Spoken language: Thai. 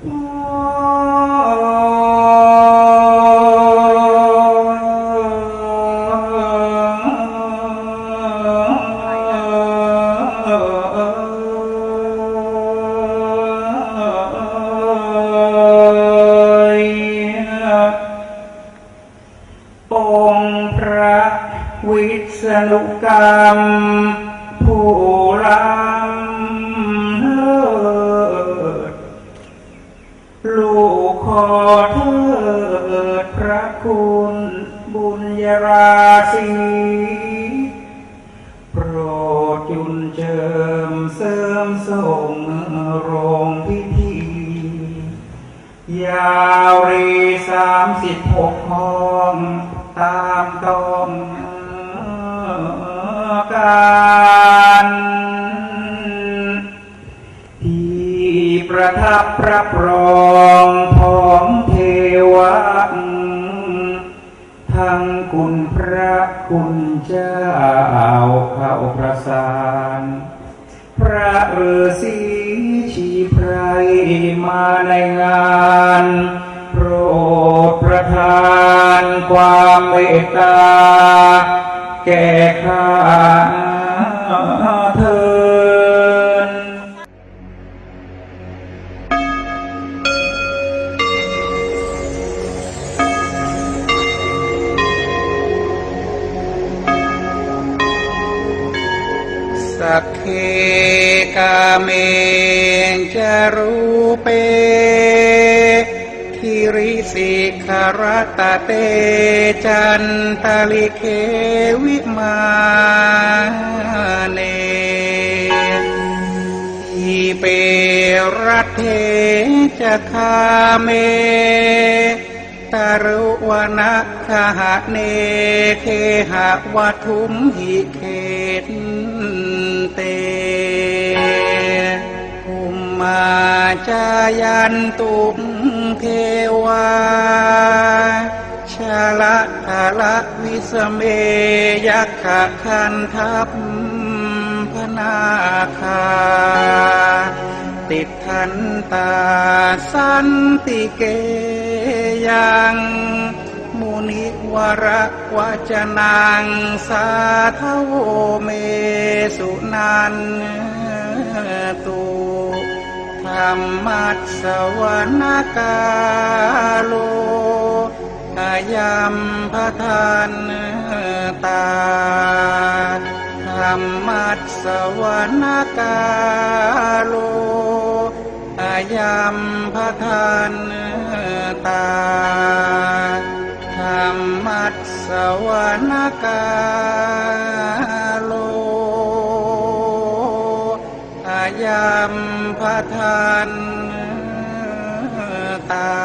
องค์พระวิษณุกรรม เถิดพระคุณบุญยราศีโปรดจุนเจิมเสริมส่งโรงพิธี ยาวรีสามสิบหกห้องตามต้องการที่ประทับพรับรอง ของเทวะทั้งคุณพระคุณเจ้าเข้าประสาน พระฤาษีชีไพรมาในงานโปรดประทานความเมตตา แก่ข้า สักเคกาเมงจารูเปคิริสิขารตะเตจันตาลิเควิมาเนอีเปรัตเทจะคาเมตารุวนะคหะเนเคหะวัทุมหิเขต จายันตุมเทวาชาละทาละวิสเมยักขะคันทัพพนาคา ติดทันตาสันติเกยังมุนิวระวจนังสาทโวเมสุนันตุ ธรรมัสสวนกาโลอายัมพระทานตาธรรมัสสวนกาโลอายัมพระทานตาธรรมัสสวนกาโพระทานตา